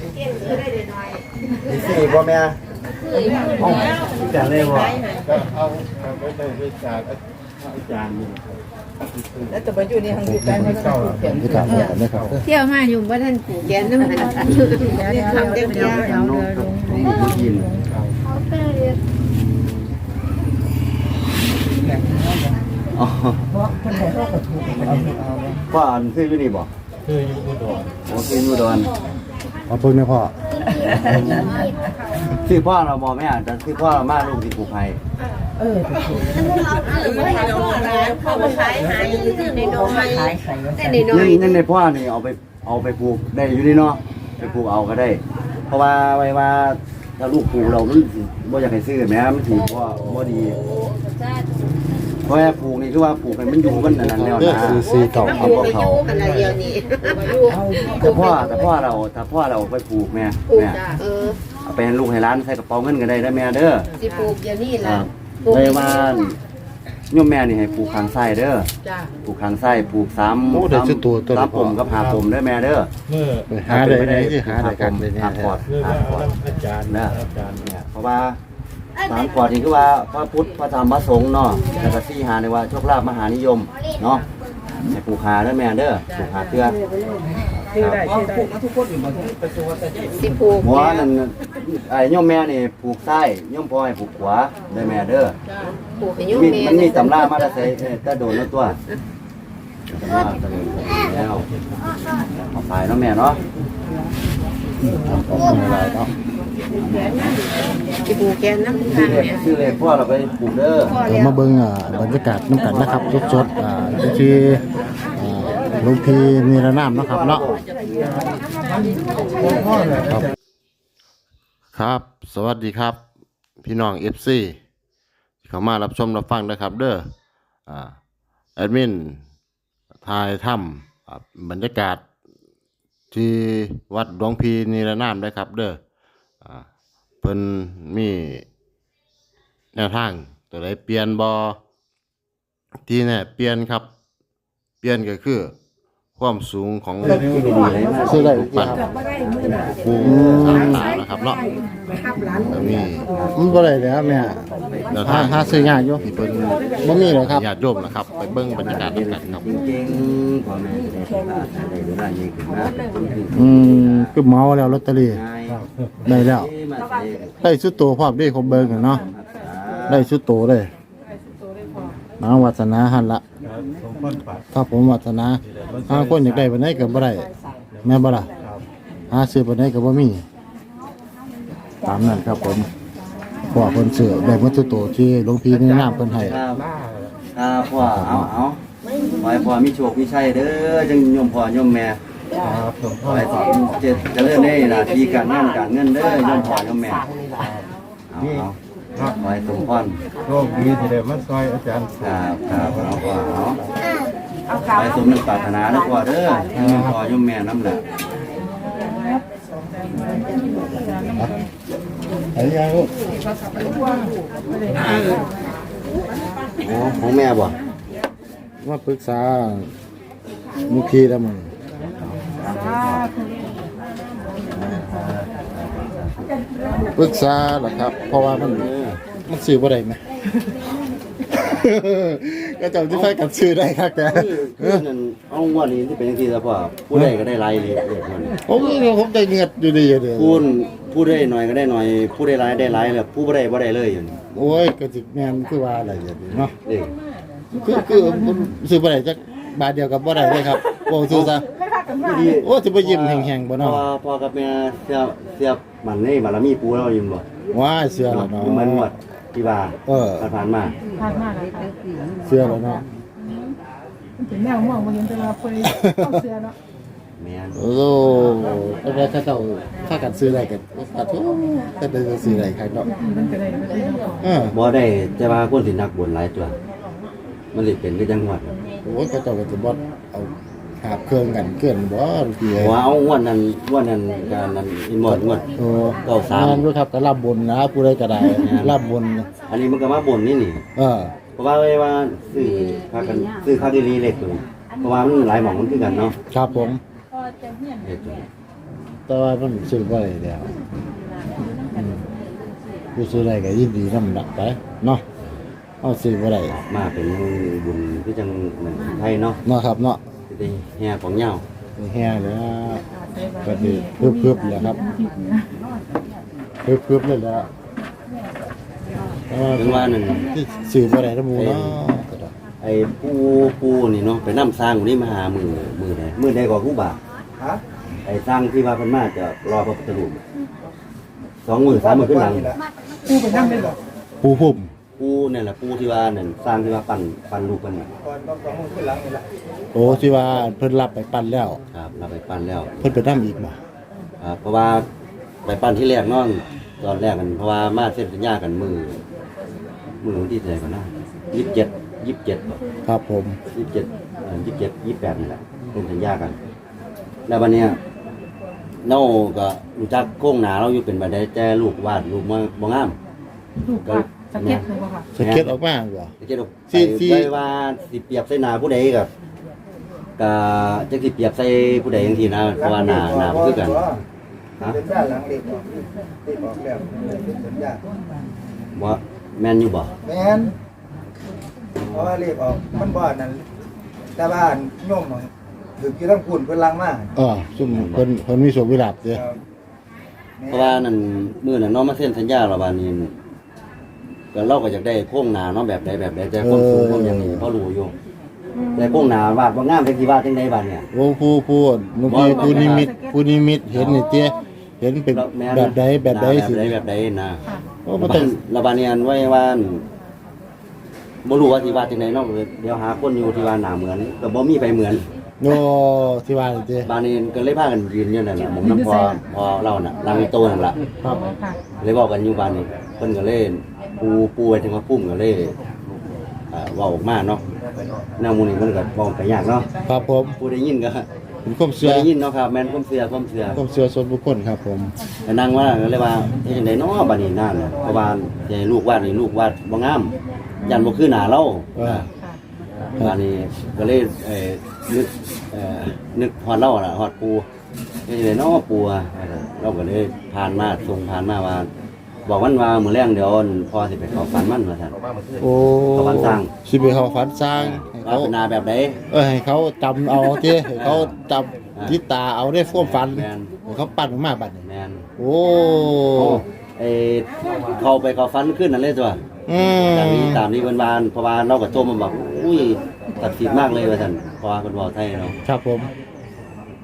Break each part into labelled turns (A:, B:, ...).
A: ที่สี่พ่อแม่ห้องจังเลยบ่
B: ก็เอาเอาไปได้ไปจากอาจารย์นี่ครับ
C: แล้วแต่ปัจจุบันนี้ทางอยู่ใกล้ไม่ต้องผูกแขน
D: ที่ถามกันนะครับ
E: เที่ยวมาอยู่บ่ท่านผูกแขนน้ำมันทำเด็กเดียว
A: น้องครับผมบ่ยินอ๋อ
C: เพราะคนไหนเขาก็ถูกเอาเอา
A: พ่ออันซื้ออยู่นี่บ่
B: คืออยู่อุดร
A: โอ้ซื้ออยู่อุดร
D: เอาเพิ่งนะพ่อ
A: ซื้อพ่อเราบ่แม่แต่ซื้อพ่อเรามาลูกที่ผูกภัย
C: เออถูก
E: พ่อมาขายหายอยู่ที่ในน้อย
C: ขายไข่
E: แต่ในน้อ
A: ยั
E: ย
A: งยังในพ่อนี่เอาไปเอาไปผูกได้อยู่นี่เนาะไปผูกเอาก็ได้ เพราะว่าไว้ว่าถ้าลูกผูกเรามันสิบ่อยากให้ซื้อแม่มันสิบ่บ่ดี เพราะว่าผูกนี่คือว่าผูกให้มันอยู่มันนั่นนั่นแล้ว
D: เลือก
A: นะ
D: ซีซีเก่า
A: เอาบ่เขา
E: กันละเดียวนี้
A: แต่พ่อแต่พ่อเราแต่พ่อเราไปผูกแม่
E: ผูก
A: แม่
E: จ้ะเออ
A: เอาไปให้ลูกให้ร้านใส่กระเป๋าเงินก็ได้เด้อแม่เด้อ
E: สิผูกเดี๋ยวนี้
A: ค
E: ล่ะ
A: รับเลยว่าโยมแม่นี่ให้ผูกข้างซ้ายเด้อ
E: จ้ะ
A: ผูกข้างซ้ายผูกสาม
D: โอ้ได้ชุดตัวตัว
A: สามผมกับหาผมเด้อแม่เด้อ
B: เมื่อ
D: ไปหาได้ไหนที่หาได้กันเลยเนี่ย
A: หาปอด
B: เมื่อ
A: หา
B: ว่า
A: ปอด
B: อาจารย์
A: นะ
B: อาจารย์
A: เนี่ยเพราะว่า สามปอดนี่คือว่าพระพุทธพระธรรมพระสงฆ์เนาะแล้วก็สี่หาในว่าโชคลาภมหานิยมเนาะให้ผูกหาเด้อแม่เด้อผูกหาเตื้อ
C: ชื่อได้ชื่อได้
E: สิผูก
A: หัวนั่นไอ้โยมแม่นี่ผูกซ้ายโยมพ่อให้ผูกขวาเด้อแม่เด้อ
E: ผูกให้ยุ่ง
A: มี
E: แม่
A: มันมีตำรามาแล้วใส่แต่โดนแล้วตัวตำราตะโดนแล้วเอาไปเนาะแม่เนาะ
D: เอาอะไรเนาะ
E: สิผูกแขนน้ำ
A: ชื่
E: ทา
A: ล
E: เนี่ย
A: ชื่อเลขพ่อเราไปปลูกเด้อ
D: เรามาเบิ่งอ่าบรรยากาศน้ำกันนะครับสดๆอ่าที่อ่าหลุงพีนิรนามนะครับเนาะครับ ครับ สวัสดีครับ พี่น้อง FC ที่เข้ามารับชมรับฟังนะครับ เด้ออ่าแอดมินทายถ้ำอ่าบรรยากาศที่วัดหลวงพีนิรนามได้ครับ เด้อ พิ่นมีแนวทางตัวใดเปลี่ยนบอที่แน่เปลี่ยนครับ เปลี่ยนก็คือ ความสูงของ
A: ชื่ออะไร
D: ปัดปูสามตานะครับเนาะก็มี
F: มันบ่ได้แล้วแม่
D: แนว
F: หา
D: ทาง
F: หาซื้อยากอยู่
D: ที่เพิ่น
F: บ่มีหรอกครับ
D: ญาติโยมนะครับ ไปเบิ่งบรรยากาศด้วยกันครับ
A: จริงๆพ่อแม่จะได้ทำได้ดูได้ยิ่งขึ้นนะ
F: อืมคือเมาแล้วลอตเตอรี่
A: ง่าย
F: ได้แล้ว
A: มาใส่
F: ได้ชุดโตพร้อมเด้ผมเบิ่งกันเนาะได้ชุดโตเลยน้องวัฒนาหันละ
B: สมพันปัด
F: ถ้าผมวัฒนาหาคนอยากได้บ่ได้ก็บ่ได้แม่นบ่ล่ะหาซื้อบ่ได้ก็บ่มี ตามนั้นครับผมเพราะว่าเพิ่นซื้อได้หมดทุกโตที่หลวงพี่แนะนำเพิ่นให้
A: ครับครับพ่อเอาเอาขอให้พ่อมีโชคมีชัยเด้อจังโยมพ่อโยมแม่
B: ครับสม
A: ข
B: พั
A: อนให้
B: ปัด
A: เจะจะเลื่อนได้หน้าที่การงานการเงินเด้อโยมพ่อโยมแม่เอาเอาขอให้สมพร
B: โชคดีที่ได้มาซอยอาจารย์
A: ครับครับเอาพ่อเอาขอให้สมนึกปรารถนานะพ่อเด้อโยมพ่อโยมแม่น้ำแหละ
F: ไอ้ยังลูก
A: โอ้ของแม่บ่
F: มาปรึกษามุขีแล้วมึงปรึกษาเหรอครับ เพราะว่ามัน
A: เออ
F: มันซื้อบ่ได้ไหม ก็จำที่ไฟกันซื้อได้ครับแก
A: คือคือนั่นเอางวดนี้ที่เป็นจังซี่ซะพ่อผู้ใดก็ได้หลายเลยเด็กมัน
F: ผมผมได้เงียดอยู่ดีอยู่เดียว
A: ผู้ผู้ได้หน่อยก็ได้หน่อย ผู้ได้หลายได้หลายแล้วผู้บ่ได้บ่ได้เลยอยู่นี่
F: โอ้ยก็สิแม่นคือว่าอะไรอย่างนี้เนาะ
A: เด้
F: คือคือผมซื้อบ่ได้จักบาทเดียวกับบ่ได้เลยครับบ่ซื้อซะโอ้สิบ่ยิ้มแห้งๆบ่
A: พ่อ
F: เนาะ
A: พ่อกับแม่เสียบเสียบมันนี่บารมีปูเราอยู่บ่
F: ว้ายเสื้อแล้วเนาะ
A: คือมันหมด ที่ว่า
F: เออ
A: ผ่านๆมา
F: เสื้อแล้วเนาะ
C: ถึงแนวมองมาเห็นแต่ว่าเฟยเข้าเสือเนาะ
A: แม่น
F: โอ้แล้วก็เขาเจ้าถ้ากันซื้อได้กันปะโถก็ได้ซื้อได้ครับเนาะ
C: มันก็ได้ไม่ได้เนาะ
F: เออ
A: บ่ได้แต่ว่าคนสินักบุญหลายตัว มันสิเป็นคือจังหวัด
F: โอ้ยเขาเจ้าก็จะบ่เอา หาบเครื่องกันเกินบ่พี่
A: หัวเอางวดนั้นงวดนั้นการนั้นอีหมดงวด
F: โอ้
A: เก้าสาม
F: งานด้วยครับก็รับบนนะผู้ใดก็ได้รับบน
A: อันนี้มันก็มาบ่นนี่นี่
F: เออ
A: เพราะว่าเลยว่าซื้อพากันซื้อข้าวดีๆเล็กตัวเพราะว่ามันหลายหม่องมันคือกันเนาะ
F: ครับผม
A: เล็กตัว
F: แต่ว่ามันซื้อบ่ได้แล้วอืมผู้ซื้อได้ก็ยินดีนำดักไปเนาะเอาซื้อบ่ได้
A: มาเป็นบุญที่จังเหมือนไทยเนาะ
F: เนาะครับเนาะ
A: สิ ได้แห่ของเหย้า
F: แห่แล้วก็ดีเพิ่มๆแล้วครับเพิ่มๆเลยแล้วแต่ว่า
A: ถึงว่านั่น
F: ที่ซื้อบ่ได้ทั้งหมู่เนาะ
A: ไอ้ปูปูนี่เนาะไปนำสร้างคนนี้มาหามือมือใดมือใดก็ครูบา
B: ฮะ
A: ไอ้สร้างที่ว่าเพิ่นมาจะรอพระพุทธรูปสองมือสามมือขึ้นหลัง
C: กูไปนั่งได้หรอ
F: ผู้พุ่ม
A: ปูเนี่ยแหละปูที่ว่านั่นสร้างที่ว่าปั้นปั้นรูปเพิ่นน่ะ
B: ก่อนต้องสองมือขึ้นหลังนี่แหละ
F: โอ้ที่ว่าเพิ่นรับไปปั้นแล้ว
A: ครับเราไปปั้นแล้ว
F: เพิ่นไปนำอีกบ่
A: ครับเพราะว่าไปปั้นที่แรกเนอนตอนแรกกันเพราะว่ามาเส้นสัญญากันมือมือวันที่เท่าไหร่กันนะยี่สิบเจ็ดยี่สิบเจ็ด
F: ครับผม
A: ยี่สิบเจ็ดยี่สิบเจ็ดยี่สิบแปดนี่แหละเป็นสัญญากัน แล้ววันเนี้ยเน่าก็รู้จักโค้งหนาเราอยู่เป็นบันไดแต่ลูกวาดรูปมาบ่งาม
C: ลูกว่า สเก็ตเลยป่ะค่ะ
F: สเก็ตออกมาบ่
A: จะเก็ด
F: สิ
A: ใส่
F: สิ
A: ไว้ว่าสิเปรียบใส่หนาผู้ใดกับกับจะสิเปรียบใส่ผู้ใดอย่างทีนะเพราะว่าหนาหนาบ่คือกัน
B: สัญญาหลังเล็กออกเล็กออกแล้วเป็นสัญญา
A: ว่าแม่นอยู่บ่
B: แม่นเพราะว่าเล็กออกมันบ่อนนั่นแต่บ้านโยมอะถือกี่ทั้งคุณเพิ่นลังมา
F: เออซุ่มเพิ่นเพิ่นมีโชควิลาภเด้
B: ครับ
A: เพราะว่านั่นมื้อนั้นเนาะมาเซ็นสัญญาแล้วบาดนี้ ก็เราก็อยากได้โค้งหนาเนาะแบบใดแบบใดแต่ความสูงความอย่างนี้เขารู้อยู่แต่โค้งหนาวาดบ่งามจังสิวาดจังไดบัดเนี่ย
F: โอ้ผู้ผู้เมื่อกี้ผู้นิมิตผู้นิมิตเห็นนี่เจ้เห็นเป็น
A: ม่น
F: แบบใดแบบใด
A: หน้า
F: สิ
A: แบบใดแบบใดนะ
F: โอ้บ่ต้อง
A: ระบาดเนี่ยไว้ว่าบ่รู้ว่าสิวาดจังไดเนาะเดี๋ยวหาคนอยู่ที่ว่าหน้าเหมือนก็บ่มีไปเหมือน
F: โนที่ว่านี่เจ้
A: บานนี้ก็เลยพากันยืนอยู่นั่นน่ะหมองน้ำพอพอเราน่ะลังโตนั่นล่ะ
F: ครับ
C: ค่ะ
A: เลยบอกกันอยู่บ้านนี้เพิ่นก็เล่น ปูปูไปถึงว่าปุ้มก็เลยอ่าเว้าออกมาเนาะแนวหมูนี่มันก็เว้าไปยากเนาะ
F: ครับผม
A: ผู้ได้ยินก็
F: เป็นความ
A: เชื่
F: เชื่
A: อ
F: อ
A: ได้ยินเนาะครับแม่นความเชื่อความเชื่อ
F: ความเชื่อส่วนบุคคลครับผม
A: ก็นั่งว่าก็เลยว่าเฮ็ดจังไดเนาะบัดนี้นั่นน่ะเพราะว่าสิให้ลูกวาดนี่ลูกวาดบ่งามยันบ่คือหน้าเรา
F: เออ
A: บัดนี้ก็เลยเอ่อนึกเอ่อนึกฮอดเราน่ะฮอดปูเฮ็ดจังไดเนาะปูอะเราก็เลยผ่านมาส่งผ่านมาว่า บอกมันว่ามื้อแรงเดี๋ยวพอสิไปเข้าฝันมันว่าซั่น
F: โอ้
A: เขาฝันสร้าง
F: สิไปเขาฝันสร้างให้
A: ว่า
F: เขา
A: เป็นนาแบบใด
F: เออให้เขาจำเอาเจ้ให้เขาจำที่ตาเอาได้ฟ้วมฝัน
A: แม่น
F: ให้เขาปั้นออกมาบัดนี้
A: แม่น
F: โอ้
A: โอ้ไอ้เข้าไปเข้าฝันขึ้นนั่นเลยจ้ะ
F: อืม
A: ตามนี้ตามนี้เพิ่นว่าเพราะว่าเราก็โทรมาบอกอุ้ยศักดิ์สิทธิ์มากเลยว่าซั่นเพราะว่าเพิ่นบอกไทยเนาะ
F: ครับผม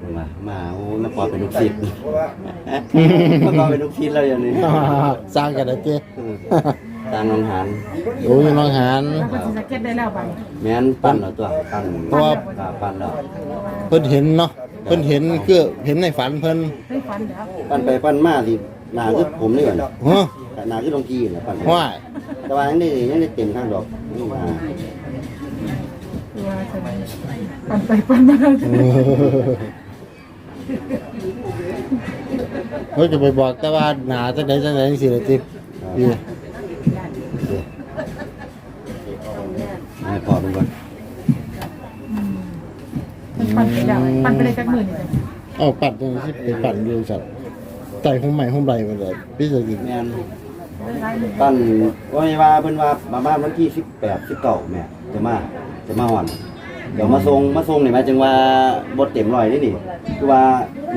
A: เพิ่นว่ามาโอ้ยมาขอเป็นลูกศิษย์
B: เพราะว่า
A: มาขอเป็นลูกศิษย์แล้วอย่างนี้
F: สร้างกันนะเจ้
A: ตามน้องหาน
F: โอ้ยน้องหาน
C: แล้วก็สเก็ตได้แล้วไป
A: แม่นปั้นแล้วตัวปั้น
F: เพราะว่า
A: ครับปั้นแล้ว
F: เพิ่นเห็นเนาะเพิ่นเห็นคือเห็นในฝันเพิ่น
C: ได้ฟันแล้ว
A: ปั้นไปปั้นมาสิหน้าคือผมนี่ก่อน
F: เฮ้อ
A: หน้าคือลงกีน่ะปั้นไป
F: ว่า
A: แต่ว่ายังได้ยังได้เต็มข้างดอกนี่มา
C: ตัวจะปั่นไปปั่นมา
F: เออเฮ้ยจะไปบอกแต่ว่าหนาจังไดจังไดจังซี่ล่ะติพี่
A: ให้พอเป็นก่อน
C: ปั่นไปแล้วปั่นไปได้จักหมื่นนี่
F: เอาปัดจังซี่ไปปั่นอยู่สัตว์ใต้ห้องใหม่ห้องใบมาเลยพี่จะกิน
A: แม่นตั้นว่าไม่ว่าเพิ่นว่ามาบ้านวันที่สิบแปดสิบเก้าแม่จะมาจะมาหอน เดี๋ยวมาส่งมาส่งนี่หมายถึงว่าบดเต็มร้อยนี่นี่ คือว่า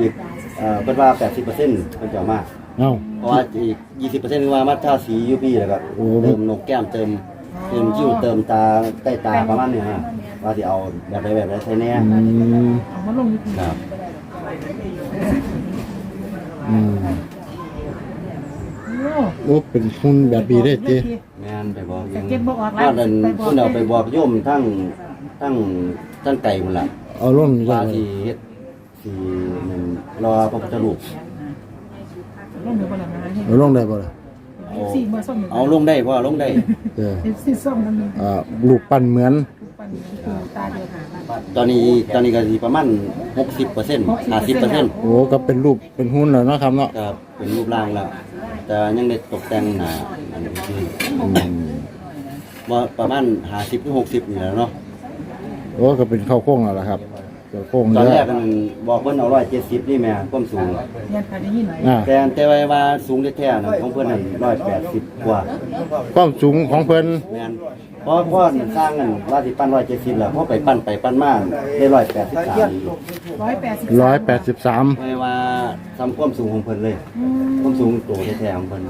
A: อีกเอ่อเพิ่นว่าแปดสิบเปอร์เซ็นต์เพิ่นจะเอามา
F: เอ้า
A: เพราะว่าอีกยี่สิบเปอร์เซ็นต์ว่ามาท่าสียูพีแล้วก็
F: โอ้
A: เติมนกแก้มเติมเติมคิ้วเติมตาใต้ตาประมาณนี้ฮะว่าสิเอาแบบใดแบบใดใช่แน่
F: อืม
C: เอามาลงนี่
A: ครับ
F: อืม
C: โอ้
F: โอ้เป็นหุ้นแบบบีได้เจ้
A: แม่นไปบอก
C: สเก็ตบอกออกแล้
A: ว่าวดันเพิ่นเอาไปบอกโยมทั้ง ทั้งทั้งไก่หมดละ
F: เอาลงนี่
A: ว่า
F: ได้
A: ที่เฮ็ดที่นั่นรอพระพุทธรูป
C: ลงเดี๋ยวก่อนนะ
F: เอาลงได้บ่ล่ะ
C: เอฟซีเมื่อส้ม
A: เอาลงได้เพราะลงได้
F: เออ
C: เอฟซีส้มมันมี
F: อ่าลูกปั้นเหมือน
C: ปั่นคือตาเดียวหา
A: ตอนนี้ตอนนี้ก็สิประมาณ60เปอร์เซ็นต์50เปอร์เซ็นต์
F: โอ้ก็เป็นรูปเป็นหุ้นแล้วเนาะครับเนาะ
A: ครับเป็นรูปร่างแล้วแต่ยังได้ตกแต่งหน้าอันนี้คือ
F: อืม
A: บ่ประมาณ50หรือ60นี่แหละเนาะ
F: โอ้ก็เป็นข้าวโค้งแล้วล่ะครับตัวโค้ง
A: ตอน
F: เย
A: แร
F: อะ
A: กกันบอกเพิ่นเอาร้อยเจ็ดสิบนี่แม่ความสูง
C: เนี่ยค่ะได้ยิน
F: อ่า
A: แต่แต่ว่าว่าสูงแท้ๆน่ะของเพิ่นนั่นร้อยแปดสิบกว่า
F: ความสูงของเพิ่น
A: แม่นเพราะพ่อสร้างกันว่าสิปั้นร้อยเจ็ดสิบแล้วพอไปปั้นไปปั้นมาได้ร้อยแปดสิบสาม
C: ร้อยแปดสิบ
F: ร้อยแปดสิบสาม
A: ไม่ว่าทำความสูงของเพิ่นเลยความสูงตัวแท้ๆของเพิ่น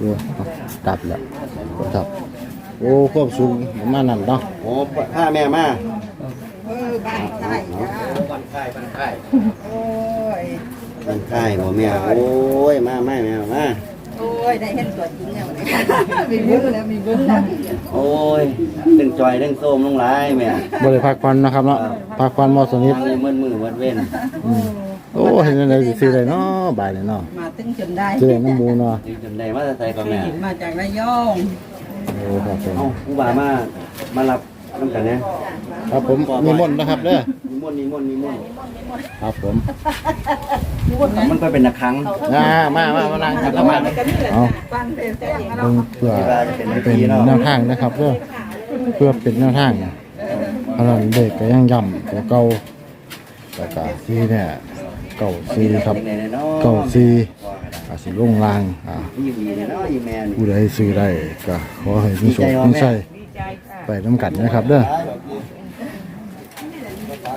F: ดูตัดแล้วครับ โอ้ความสูงมานั้นเนาะ
A: โอ้ผ้าแม่มา
E: เออบ้านใต้จ้า
B: บันค่ายบันค่าย
E: โอ้ย
A: มันใช่บ่แม่โอ้ยมาไม่แม่มา
E: โอ้ยได้เห็นตัวจริงแล้วเนี่ยมีบุญแล้วมีบุญแล้ว
A: โอ้ยตึงจอยตึงโซมลงหลายแม่
F: บริพักผ่อนนะครับเนาะพักผ่อนมอสนิท
A: มืดมือวัดเว้น
F: โอ้เห็นอะไรสิซื้อได้เนาะบ่ายเลยเนาะ
E: มาตึงจนได้
F: ซื้อได้น้ำมูเนาะ
A: จำได้มาแต่ใส่ก็แม่
E: มาจากระยอง
F: โอ้ครับผม
A: เอ้าผู้บ่ามามารับน้ำกันเนี่ย
F: ครับผมมีมนต์นะครับเด้อ
A: นิมนต์นิมนต์นิมนต์
F: ครับผม
A: มันก็เป็นนักครั้ง
F: อ่ามามามานั่งกันแล้วมาเอา
E: ฟังเพลงแจ้ง
F: เบิ่งเพื่อเป็นแนวทางนะครับเพื่อเพื่อเป็นแนวทางเพราะฉะนั้นเด็กก็ยังย่ำตัวเก่าแต่กาซีเนี่ยเก่าซีครับ
A: ยังไงเนี่ยเนาะ
F: เก่าซี อาสิลงลางอ่า
A: ยี่วีเนี่ยเนาะยี่แม่นี่
F: ผู้ใดซื้อได้ก็ขอให้มีโชคมีชัยไปน้ำกันนะครับเด้อ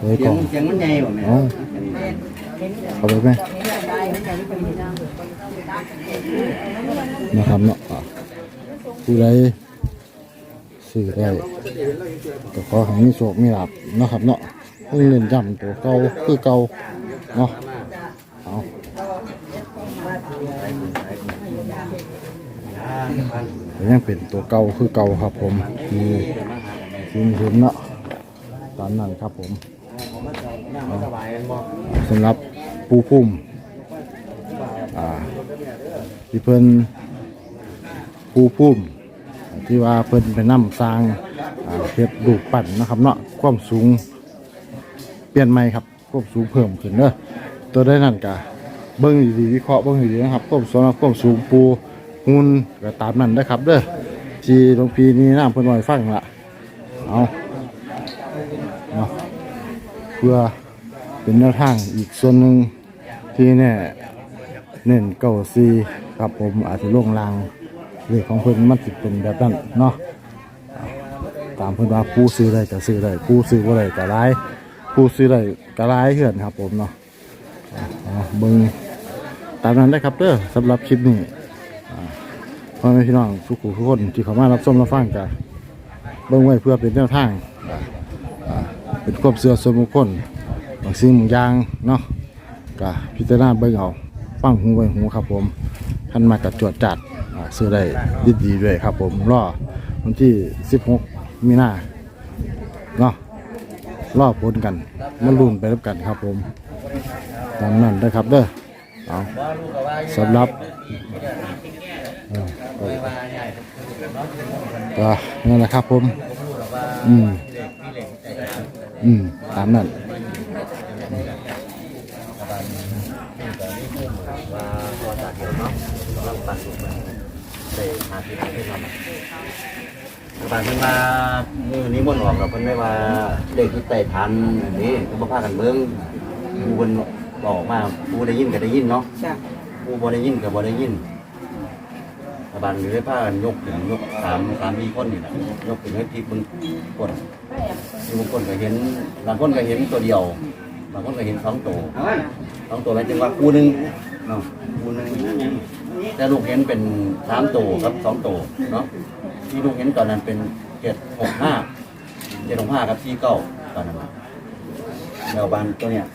F: เลย
A: เสีย
F: ก่
A: ง
F: อน
A: เสียงมันใหญ่บ่แม่
F: เอาเอาไปไหมนะครับเนาะอะผู้ใดซื้อได้ก็ขอให้มีโชคมีลาภเนาะครับเนาะต้องเล่นย้ำตัวเก่าคือเก่าเนาะเอา ก็ ยังเป็นตัวเก่าคือเก่าครับผมมีทีมเห็นเนาะตอนนั้นครับผมสำหรับปูพุ่มอ่าที่เพิ่นปูพุ่มที่ว่าเพิ่นไปนำสร้างเพชรดูกปั่นนะครับเนาะความสูงเปลี่ยนใหม่ครับความสูงเพิ่มขึ้นเนอะตัวได้นั่นกะเบิ้งดีๆวิเคราะห์เบิ้งดีๆนะครับความสูงความสูงปู หุ่นก็ตามนั้นนะครับเด้อที่หลวงพี่นี่น้ำเพิ่นไว้ฟังละเอาเนาะเพื่อเป็นแนวทางอีกส่วนหนึ่งที่แน่เน้นเก้าซีครับผมอาจจะล่วงลางเลขของเพิ่นมันสิเป็นแบบนั้นเนาะตามเพิ่นว่าผู้ซื้อได้ก็ซื้อได้ผู้ซื้อบ่ได้ก็ร้ายผู้ซื้อได้ก็ร้ายเหือนครับผมเนาะอ่าเบิ่งตามนั้นได้ครับเด้อสำหรับคลิปนี้ พ่อแม่พี่น้องทุกผู้ทุกคนที่เข้ามารับชมรับฟังกันเบิ่งไว้เพื่อเป็นแนวทางอ่าอ่าเป็นความเชื่อส่วนบุคคลบางสิ่งบางอย่างเนาะก็พิจารณาเบิ่งเอาฟังหูไว้หูครับผมท่านมากับจวดจัดอ่าซื้อได้ดีๆด้วยครับผมรอวันที่ 16 มีนาเนาะรอบผลกันมาลุ้นไปรับกันครับผมตามนั้นนะครับเด้อ เอาสำหรับอ่อก็นั่นแหละครับผม อืม อืม ตามนั้น
A: บางเพิ่นมามือนี้มนออกกับเพิ่นได้ว่าเด็กที่ไต่ทันอันนี้ก็บ่พากันเบิ่งผู้เพิ่น บอกมาผู้ได้ยินก็ได้ยินเนาะ
E: จ้ะ
A: ผู้บ่ได้ยินก็บ่ได้ยินรัฐบาลก็ได้พากันยกขึ้นยกสามสามมีคนนี่แหละยกขึ้นให้พลิกเบิ่งกดบางคนก็เห็นบางคนก็เห็นตัวเดียวบางคนก็เห็นสองตัวสองตัวแล้วจึงว่าคู่หนึงเนาะคู่หนึงแต่ลูกเห็นเป็นสามตัวครับสองตัวเนาะที่ลูกเห็นตอนนั้นเป็นเจ็ดหกห้าเจ็ดหกห้ากับที่เก้าตอนนั้นแนวบานตัวเนี้ย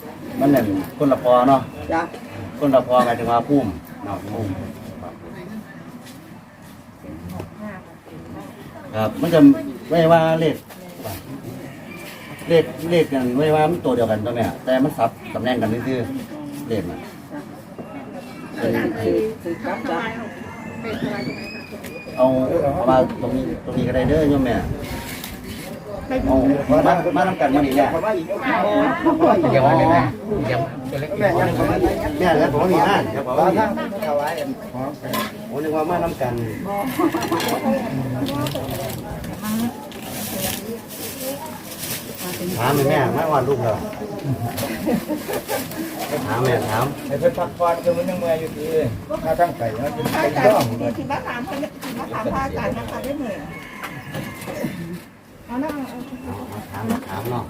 A: มันนั่นคนละพอเนาะ
E: จ้ะ
A: คนละพอกันถึงว่าพุ่มเนาะพุ่มครับมันจะไม่ว่าเลขเลขเลขกันไม่ว่ามันตัวเดียวกันตัวเนี้ยแต่มันซับตำแหน่งกันนี่คือเลขน่ะเป็นไอ้
E: คือครับจ้ะ
A: เอาเอามาตรงนี้ตรงนี้ก็ได้เด้อโยมแม่เอา มามาทำกันมานี่แหละ
B: เกี่ยวอะไรแม่เกี่ยวตัวเล็กแม่
A: เนี่ยแล้วผมมีห้านเดี๋ยว้ม
B: ว่าเอาไว้
A: ผมนึกว่ามาทำกา
E: น
A: ถามแม่ไม่ว่าลูกเราถามแม่ถาม
B: ไอ้เพื่อนพักผ่อนคือมันยังเมื่อยอยู่ดีมาตั้งใจนะเป็นต้อง
C: ที่มาถามที่มาถามพระอาจารย์นะคะได้เหมือน เอาหน้าเอา
A: ขามเนาะ